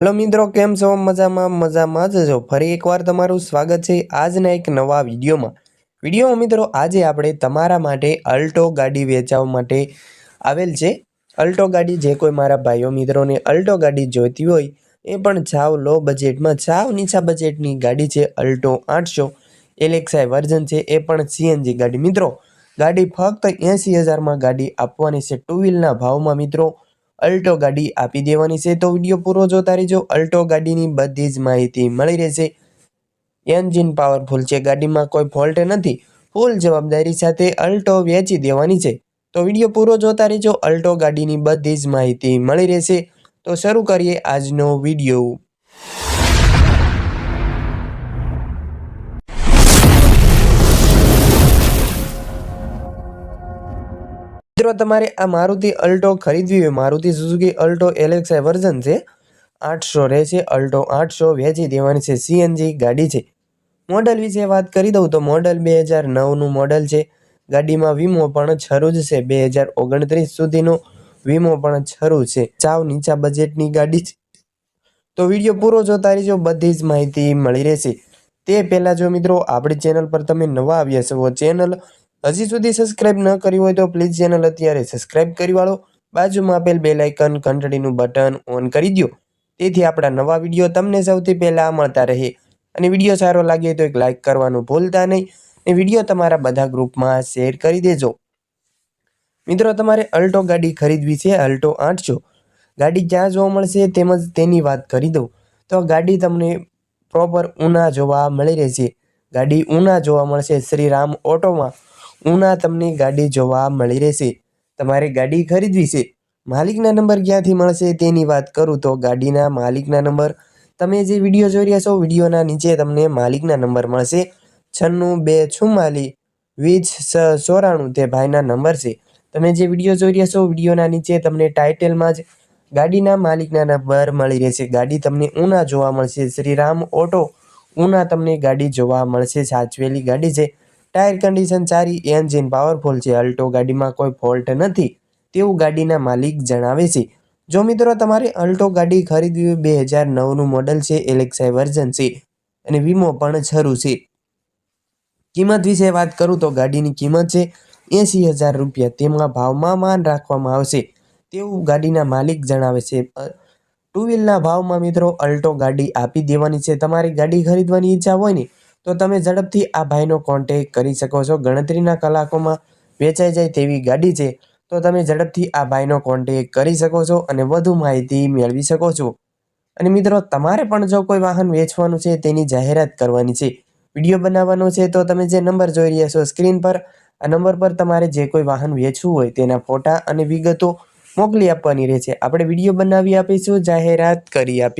Hello મિત્રો, કેમ છો? મજામાં મજામાં જ છો. ફરી એકવાર તમારું સ્વાગત છે આજના એક નવા વિડીયોમાં. વિડીયોમાં મિત્રો, આજે આપણે તમારા માટે અલ્ટો ગાડી વેચાવા માટે આવેલ છે. અલ્ટો ગાડી જે કોઈ મારા ભાઈઓ મિત્રોને અલ્ટો ગાડી જોઈતી હોય, એ પણ સાવ લો બજેટમાં. સાવ નીચા બજેટની ગાડી છે અલ્ટો આઠસો. એલેક્સાઈ વર્ઝન છે, એ પણ સીએનજી ગાડી. મિત્રો, ગાડી ફક્ત એંસી હજારમાં ગાડી આપવાની છે. ટુ વ્હીલના ભાવમાં મિત્રો અલ્ટો ગાડી આપી દેવાની છે. તો વીડિયો પૂરો જોતા રહેજો અલ્ટો ગાડીની બધી જ માહિતી મળી રહેશે. એન્જિન પાવરફુલ છે. ગાડીમાં કોઈ ફોલ્ટ નથી. ફૂલ જવાબદારી સાથે અલ્ટો વેચી દેવાની છે. તો વીડિયો પૂરો જોતા રહેજો અલ્ટો ગાડીની બધી જ માહિતી મળી રહેશે. તો શરૂ કરીએ આજનો વીડિયો. મિત્રો, તમારે આ મારુતિ અલ્ટો ખરીદવી હોય, Maruti Suzuki Alto Alexa version છે. આઠસો રહેશે અલ્ટો આઠસો વેચી દેવાની છે સીએનજી ગાડી છે. મોડલ વિશે વાત કરી દઉં તો મોડલ બે હજાર નવનું મોડલ છે. ગાડીમાં વીમો પણ છરું જ છે, બે હજાર ઓગણત્રીસ સુધીનો વીમો પણ છરું છે. ચાવ નીચા બજેટની ગાડી છે. તો વીડિયો પૂરો જોતા રહેજો, બધી જ માહિતી મળી રહેશે. તે પહેલાં જો મિત્રો, આપણી ચેનલ પર તમે નવા આવ્યા છો ચેનલ હજી સુધી સબસ્ક્રાઇબ ન કરી હોય તો પ્લીઝ ચેનલ અત્યારે સબસ્ક્રાઇબ કરી વાળો. બાજુમાં આપેલ બેલ આઇકન ઘંટડીનું બટન ઓન કરી દો તેથી આપણા નવા વીડિયો તમને સૌથી પહેલાં મળતા રહે. અને વીડિયો સારો લાગે તો એક લાઇક કરવાનું ભૂલતા નહીં. અને વીડિયો તમારા બધા ગ્રુપમાં શેર કરી દેજો. મિત્રો, તમારે અલ્ટો ગાડી ખરીદવી છે, અલ્ટો આઠસો ગાડી ક્યાં જોવા મળશે તેમજ તેની વાત કરી દઉં. તો ગાડી તમને પ્રોપર ઉના જોવા મળી રહેશે. ગાડી ઉના જોવા મળશે શ્રીરામ ઓટોમાં. ઉના તમને ગાડી જોવા મળી રહેશે. તમારે ગાડી ખરીદવી છે. માલિકના નંબર ક્યાંથી મળશે તેની વાત કરું તો ગાડીના માલિકના નંબર. તમે જે વીડિયો જોઈ રહ્યા છો, વિડીયોના નીચે તમને માલિકના નંબર મળશે. છન્નું બે ચુમ્માલીસ વીસ ચોરાણું તે ભાઈના નંબર છે. તમે જે વીડિયો જોઈ રહ્યા છો, વિડીયોના નીચે તમને ટાઇટલમાં જ ગાડીના માલિકના નંબર મળી રહેશે. ગાડી તમને ઉના જોવા મળશે. શ્રીરામ ઓટો, ઉના તમને ગાડી જોવા મળશે. સાચવેલી ગાડી છે. ટાયર કન્ડિશન સારી, એન્જિન પાવરફુલ છે, અલ્ટો ગાડીમાં કોઈ ફોલ્ટ નથી, તેવું ગાડીના માલિક જણાવે છે. જો મિત્રો તમારે અલ્ટો ગાડી ખરીદવી બે હજાર નવનું મોડલ છે એલેક્સાઈ વર્ઝન છે અને વીમો પણ શરૂ છે. કિંમત વિશે વાત કરું તો ગાડીની કિંમત છે એંસી હજાર રૂપિયા. તેમાં ભાવમાં માન રાખવામાં આવશે. તેવું ગાડીના માલિક જણાવે છે. ટુ વ્હીલના ભાવમાં મિત્રો અલ્ટો ગાડી આપી દેવાની છે. તમારી ગાડી ખરીદવાની ઈચ્છા હોય ને તો તમે ઝડપથી આ ભાઈનો કોન્ટેક કરી શકો છો. ગણતરીના કલાકોમાં વેચાઈ જાય તેવી ગાડી છે, તો તમે ઝડપથી આ ભાઈનો કોન્ટેક કરી શકો છો અને વધુ માહિતી મેળવી શકો છો. અને મિત્રો, તમારે પણ જો કોઈ વાહન વેચવાનું છે, તેની જાહેરાત કરવાની છે, વીડિયો બનાવવાનો છે, તો તમે જે નંબર જોઈ રહ્યા છો સ્ક્રીન પર, આ નંબર પર તમારે જે કોઈ વાહન વેચવું હોય તેના ફોટા અને વિગતો મોકલી આપવાની રહેશે. આપણે વીડિયો બનાવી આપીશું, જાહેરાત કરી આપી